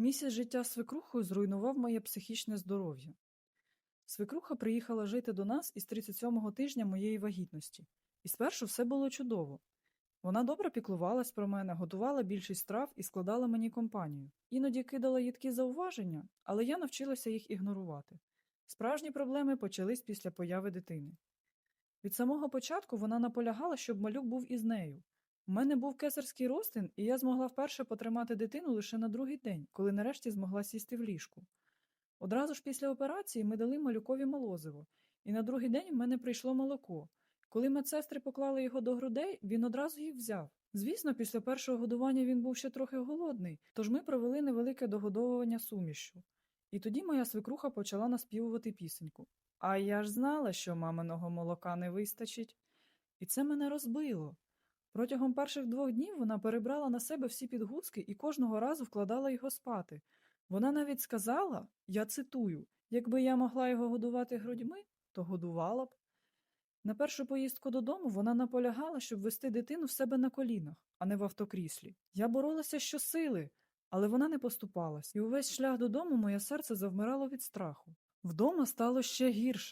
Місяць життя свекрухою зруйнував моє психічне здоров'я. Свекруха приїхала жити до нас із 37-го тижня моєї вагітності, і спершу все було чудово. Вона добре піклувалась про мене, готувала більшість страв і складала мені компанію. Іноді кидала їдкі зауваження, але я навчилася їх ігнорувати. Справжні проблеми почались після появи дитини. Від самого початку вона наполягала, щоб малюк був із нею. У мене був кесарський розтин, і я змогла вперше потримати дитину лише на другий день, коли нарешті змогла сісти в ліжку. Одразу ж після операції ми дали малюкові молозиво, і на другий день в мене прийшло молоко. Коли медсестри поклали його до грудей, він одразу їх взяв. Звісно, після першого годування він був ще трохи голодний, тож ми провели невелике догодовування сумішю. І тоді моя свекруха почала наспівувати пісеньку. А я ж знала, що маминого молока не вистачить. І це мене розбило. Протягом перших двох днів вона перебрала на себе всі підгузки і кожного разу вкладала його спати. Вона навіть сказала, я цитую, якби я могла його годувати грудьми, то годувала б. На першу поїздку додому вона наполягала, щоб вести дитину в себе на колінах, а не в автокріслі. Я боролася щосили, але вона не поступалась, і увесь шлях додому моє серце завмирало від страху. Вдома стало ще гірше.